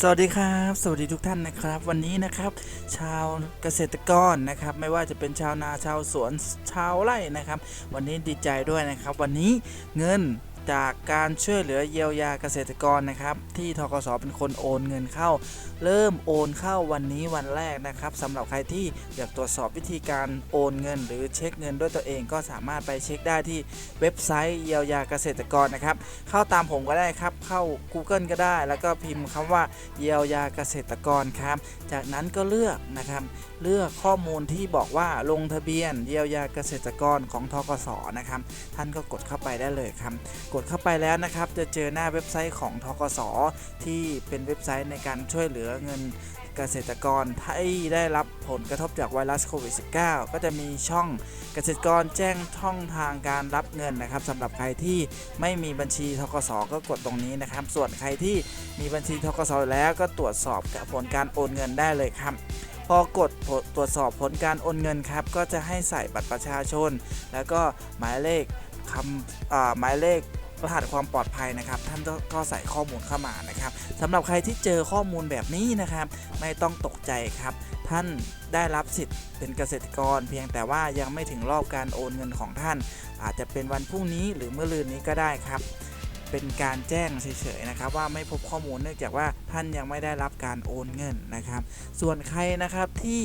สวัสดีครับ สวัสดีทุกท่านนะครับ วันนี้นะครับ ชาวเกษตรกรนะครับ ไม่ว่าจะเป็นชาวนาชาวสวนชาวไร่นะครับ วันนี้ดีใจด้วยนะครับ วันนี้เงิน จากการช่วยเหลือเยียวยาเกษตรกรนะครับ ที่ทกสเป็นคนโอนเงินเข้า เริ่มโอนเข้าวันนี้วันแรกนะครับสำหรับใครที่อยากตรวจสอบวิธีการโอนเงิน หรือเช็คเงินด้วยตัวเองก็สามารถไปเช็คได้ที่เว็บไซต์เยียวยาเกษตรกรนะครับ เข้าตามผมก็ได้ครับ เข้า Google ก็ได้ แล้วก็พิมพ์คำว่าเยียวยาเกษตรกรครับ จากนั้นก็เลือกนะครับเลือกข้อมูลที่บอกว่าลงทะเบียนเยียวยาเกษตรกรของทกสนะครับ ท่านก็กดเข้าไปได้เลยครับกดเข้าไปแล้วนะครับ จะเจอหน้าเว็บไซต์ของทกสที่เป็นเว็บไซต์ในการช่วยเหลือเงินเกษตรกรที่ได้รับผลกระทบจากไวรัสโควิด -19 ก็จะมีช่องเกษตรกรแจ้งช่องทางการรับเงินนะครับสำหรับใครที่ไม่มีบัญชีทกสก็กดตรงนี้นะครับ ส่วนใครที่มีบัญชีทกสแล้วก็ตรวจสอบผลการโอนเงินได้เลยครับพอกดตรวจสอบผลการโอนเงินครับ ก็จะให้ใส่บัตรประชาชน แล้วก็หมายเลขคำอ่าหมายเลข รหัสความปลอดภัยนะครับ ท่านก็ใส่ข้อมูลเข้ามานะครับสำหรับใครที่เจอข้อมูลแบบนี้นะครับ ไม่ต้องตกใจครับ ท่านได้รับสิทธิ์เป็นเกษตรกร เพียงแต่ว่ายังไม่ถึงรอบการโอนเงินของท่าน อาจจะเป็นวันพรุ่งนี้หรือเมื่อลืนนี้ก็ได้ครับเป็นการแจ้งเฉยๆนะครับว่าไม่พบข้อมูลเนื่องจากว่าท่านยังไม่ได้รับการโอนเงินนะครับ ส่วนใครนะครับที่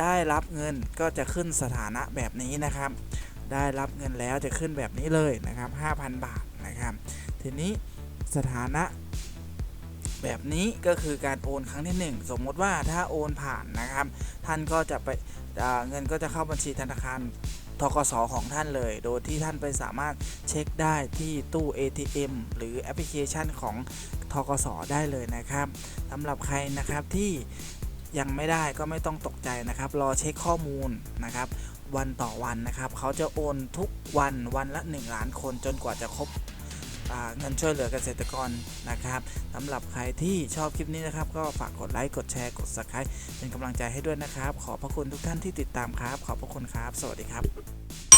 ได้รับเงินก็จะขึ้นสถานะแบบนี้นะครับ ได้รับเงินแล้วจะขึ้นแบบนี้เลยนะครับ 5,000 บาท นะครับ ทีนี้สถานะแบบนี้ก็คือการโอนครั้งที่ 1 สมมติว่าถ้าโอนผ่านนะครับ ท่านก็จะไปเงินก็จะเข้าบัญชีธนาคารทกสของท่านเลย โดยที่ท่านไปสามารถเช็คได้ที่ตู้ ATM หรือแอปพลิเคชันของทกสได้เลยนะครับสำหรับใครนะครับที่ยังไม่ได้ก็ไม่ต้องตกใจนะครับ รอเช็คข้อมูลนะครับ วันต่อวันนะครับ เขาจะโอนทุกวันวันละ 1 ล้านคนจนกว่าจะครบ เงินช่วยเหลือเกษตรกรนะครับสำหรับใครที่ชอบคลิปนี้นะครับ ก็ฝากกดไลค์กดแชร์กด subscribe เป็นกำลังใจให้ด้วยนะครับ ขอบพระคุณทุกท่านที่ติดตามครับ ขอบพระคุณครับ สวัสดีครับ